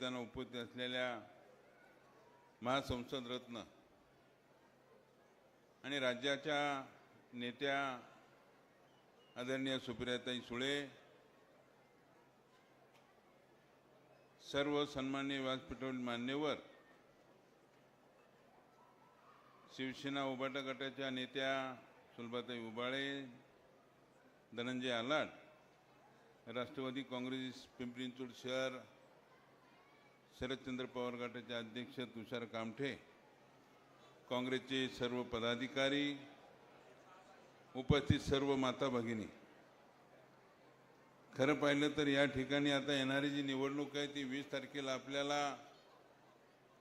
निमित्तानं उपस्थित असलेल्या महासंसद रत्न आणि राज्याच्या नेत्या आदरणीय सुप्रियाताई सुळे सर्व सन्मान्य व्यासपीठावरील मान्यवर शिवसेना उबाटा गटाच्या नेत्या सुलभाताई उबाळे धनंजय आलाट राष्ट्रवादी काँग्रेस पिंपरी चिंचवड शहर शरदचंद्र पवार गटाचे अध्यक्ष तुषार कामठे काँग्रेसचे सर्व पदाधिकारी उपस्थित सर्व माता भगिनी खरं पाहिलं तर या ठिकाणी आता येणारी जी निवडणूक आहे ती वीस तारखेला आपल्याला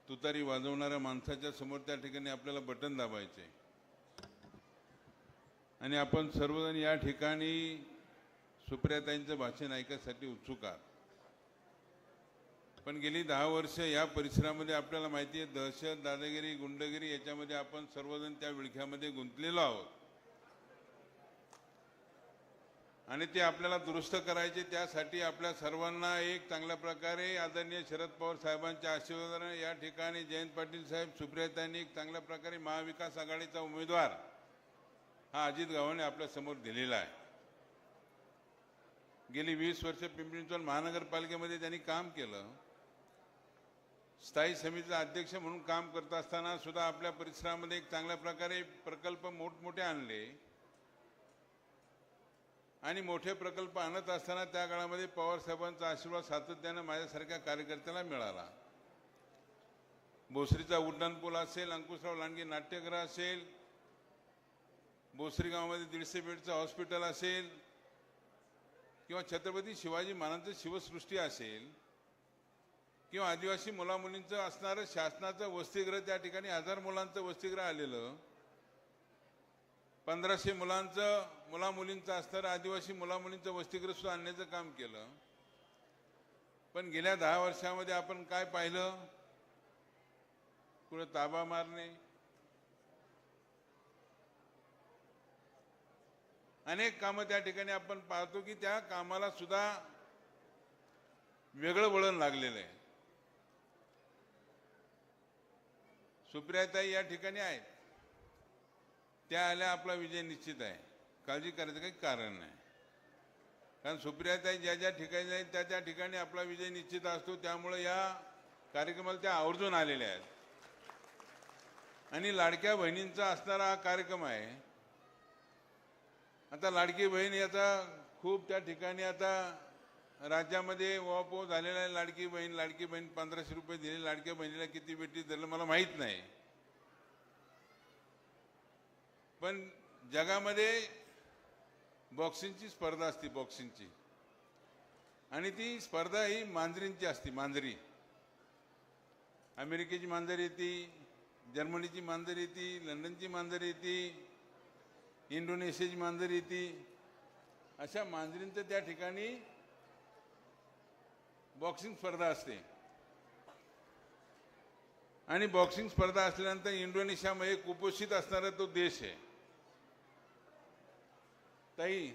तुतारी वाजवणाऱ्या माणसाच्या समोर त्या ठिकाणी आपल्याला बटन दाबायचे आहे. आणि आपण सर्वजण या ठिकाणी सुप्रियाताईंचं भाषण ऐकायसाठी उत्सुक आहात पण गेली दहा वर्ष या परिसरामध्ये आपल्याला माहिती आहे दहशत दादागिरी गुंडगिरी याच्यामध्ये आपण सर्वजण त्या विळख्यामध्ये गुंतलेलो आहोत. आणि ते आपल्याला दुरुस्त करायचे त्यासाठी आपल्या सर्वांना एक चांगल्या प्रकारे आदरणीय शरद पवार साहेबांच्या आशीर्वादानं या ठिकाणी जयंत पाटील साहेब सुप्रियाताईंनी एक चांगल्या प्रकारे महाविकास आघाडीचा उमेदवार हा अजित गव्हाणे आपल्यासमोर दिलेला आहे. गेली वीस वर्ष पिंपरी चिंचवड महानगरपालिकेमध्ये त्यांनी काम केलं. स्थायी समितीचा अध्यक्ष म्हणून काम करत असताना सुद्धा आपल्या परिसरामध्ये एक चांगल्या प्रकारे प्रकल्प मोठमोठे आणले. आणि मोठे प्रकल्प आणत असताना त्या काळामध्ये पवार साहेबांचा आशीर्वाद सातत्यानं माझ्यासारख्या कार्यकर्त्याला मिळाला. भोसरीचा उड्डाण पूल असेल अंकुशराव लांडगे नाट्यगृह असेल भोसरी गावामध्ये दीडशे बेडचं हॉस्पिटल असेल किंवा छत्रपती शिवाजी महाराजांचं शिवसृष्टी असेल किंवा आदिवासी मुलामुलींचं असणारं शासनाचं वसतिगृह त्या ठिकाणी हजार मुलांचं वसतिगृह आलेलं. पंधराशे मुलांचं मुलामुलींचं असणारं आदिवासी मुला मुलींचं वसतिगृह सुद्धा आणण्याचं काम केलं. पण गेल्या दहा वर्षामध्ये आपण काय पाहिलं? कुठं ताबा मारणे. अनेक कामं त्या ठिकाणी आपण पाहतो की त्या कामाला सुद्धा वेगळं वळण लागलेलं आहे. सुप्रियाताई या ठिकाणी आहेत. त्या आल्या आपला विजय निश्चित आहे. काळजी करायचं काही कारण नाही. कारण सुप्रियाताई ज्या ज्या ठिकाणी जाईल त्या त्या ठिकाणी आपला विजय निश्चित असतो. त्यामुळे या कार्यक्रमाला त्या आवर्जून आलेल्या आहेत. आणि लाडक्या बहिणींचा असणारा हा कार्यक्रम आहे. आता लाडकी बहीण याचा खूप त्या ठिकाणी आता राज्यामध्ये वापो झालेला आहे लाडकी बहीण लाडकी बहीण पंधराशे रुपये दिले लाडक्या बहिणीला किती भेटी दिलं मला माहीत नाही. पण जगामध्ये बॉक्सिंगची स्पर्धा असते बॉक्सिंगची आणि ती स्पर्धा ही मांजरींची असते मांजरी. अमेरिकेची मांजरी येते जर्मनीची मांजरी येते लंडनची मांजरी येते इंडोनेशियाची मांजरी येते. अशा मांजरींचं त्या ठिकाणी बॉक्सिंग स्पर्धा असते. आणि बॉक्सिंग स्पर्धा असल्यानंतर इंडोनेशियामध्ये कुपोषित असणारा तो देश आहे. ताई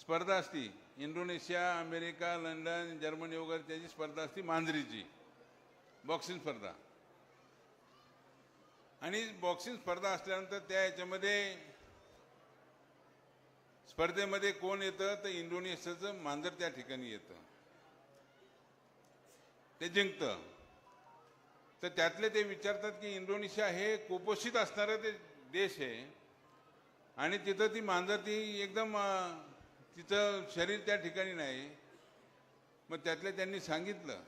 स्पर्धा असती. इंडोनेशिया अमेरिका लंडन जर्मनी वगैरे त्याची स्पर्धा असती मांजरीची. बॉक्सिंग स्पर्धा. आणि बॉक्सिंग स्पर्धा असल्यानंतर त्या याच्यामध्ये स्पर्धेमध्ये कोण येतं? तर इंडोनेशियाचं मांजर त्या ठिकाणी येतं. ते जिंकतं. तर त्यातले ते विचारतात की इंडोनेशिया हे कुपोषित असणारं ते देश आहे. आणि तिथं ती मांजर ती एकदम तिचं शरीर त्या ठिकाणी नाही. मग त्यातले त्यांनी सांगितलं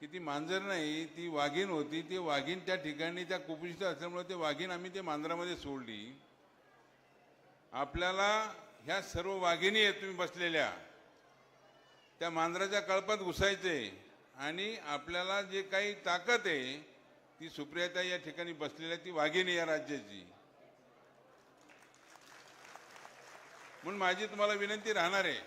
की ती मांजर नाही ती वाघीण होती. ती वाघीण त्या ठिकाणी त्या कुपोषित असल्यामुळे ते वाघीण आम्ही ते मांजरामध्ये सोडली. आपल्याला ह्या सर्व वाघिणी आहेत तुम्ही बसलेल्या. त्या मांजराच्या कळपात घुसायचे. आणि आपल्याला जे काही ताकद आहे ती सुप्रियाता या ठिकाणी बसलेली आहे ती वाघिणी या राज्याची. म्हणून माझी तुम्हाला विनंती राहणार आहे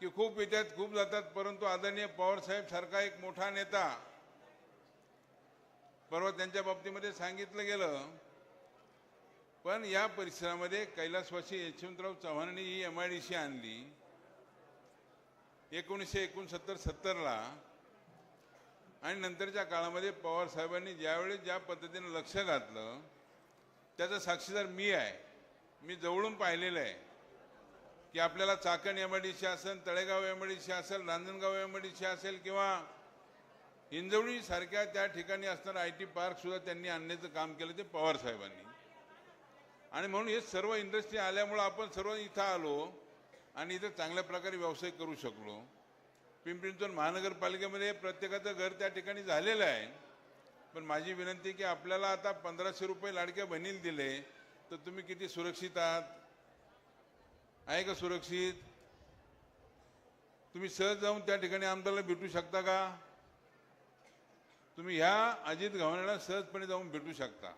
की खूप येतात खूप जातात परंतु आदरणीय पवार साहेब सारखा एक मोठा नेता परवा त्यांच्या बाबतीमध्ये सांगितलं गेलं पण या परिसरामध्ये कैलासवासी यशवंतराव चव्हाणांनी ही एम आय डी सी आणली. एकोणीसशे एकोणसत्तर सत्तरला आणि नंतरच्या काळामध्ये पवार साहेबांनी ज्यावेळेस ज्या पद्धतीनं लक्ष घातलं त्याचा साक्षीदार मी आहे. मी जवळून पाहिलेलं आहे की आपल्याला चाकण एमआयडीसी असेल तळेगाव एमआयडीसी असेल रांजणगाव एमआयडीसी असेल किंवा हिंजवळीसारख्या त्या ठिकाणी असणारा आय टी पार्कसुद्धा त्यांनी आणण्याचं काम केलं ते पवार साहेबांनी. आणि म्हणून हे सर्व इंडस्ट्री आल्यामुळं आपण सर्व इथं आलो. आणि इथं चांगल्या प्रकारे व्यवसाय करू शकलो. पिंपरी चिंचवड महानगरपालिकेमध्ये प्रत्येकाचं घर त्या ठिकाणी झालेलं आहे. पण माझी विनंती की आपल्याला आता पंधराशे रुपये लाडक्या बहिणीला दिले तर तुम्ही किती सुरक्षित आहात? आहे का सुरक्षित? तुम्ही सहज जाऊन त्या ठिकाणी आमदारला भेटू शकता का? तुम्ही ह्या अजित घावण्याला सहजपणे जाऊन भेटू शकता.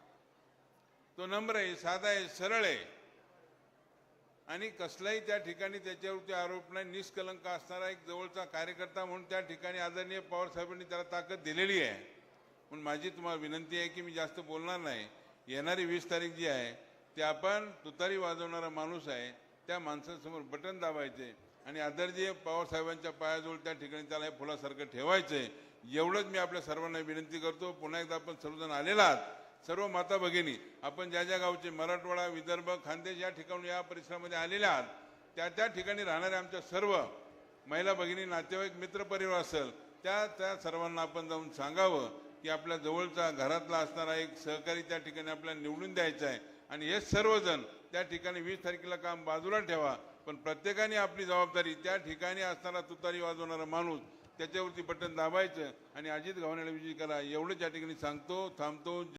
तो नम्र आहे साधा आहे सरळ आहे. आणि कसलाही त्या ठिकाणी त्याच्यावरती आरोप नाही. निष्कलंक असणारा एक जवळचा कार्यकर्ता म्हणून त्या ठिकाणी आदरणीय पवार साहेबांनी त्याला ताकद दिलेली आहे. म्हणून माझी तुम्हाला विनंती आहे की मी जास्त बोलणार नाही. येणारी वीस तारीख जी आहे ते आपण तुतारी वाजवणारा माणूस आहे. त्या माणसासमोर बटन दाबायचे आणि आदरणीय पवार साहेबांच्या पायाजवळ त्या ठिकाणी त्याला हे फुलासारखं ठेवायचं. एवढंच मी आपल्या सर्वांना विनंती करतो. पुन्हा एकदा आपण सर्वजण आलेला आहात. सर्व माता भगिनी आपण ज्या ज्या गावचे मराठवाडा विदर्भ खानदेश या ठिकाणी या परिसरामध्ये आलेल्या आहात त्या त्या ठिकाणी राहणाऱ्या आमच्या सर्व महिला भगिनी नातेवाईक मित्रपरिवार असेल त्या त्या सर्वांना आपण जाऊन सांगावं की आपल्या जवळचा घरातला असणारा एक सहकारी त्या ठिकाणी आपल्याला निवडून द्यायचा आहे. आणि हे सर्वजण त्या ठिकाणी वीस तारखेला काम बाजूला ठेवा पण प्रत्येकाने आपली जबाबदारी त्या ठिकाणी असणारा तुतारी वाजवणारा माणूस त्याच्यावरती बटन दाबायचं आणि अजित गव्हाणेला विजयी करा. एवढंच या ठिकाणी सांगतो थांबतो.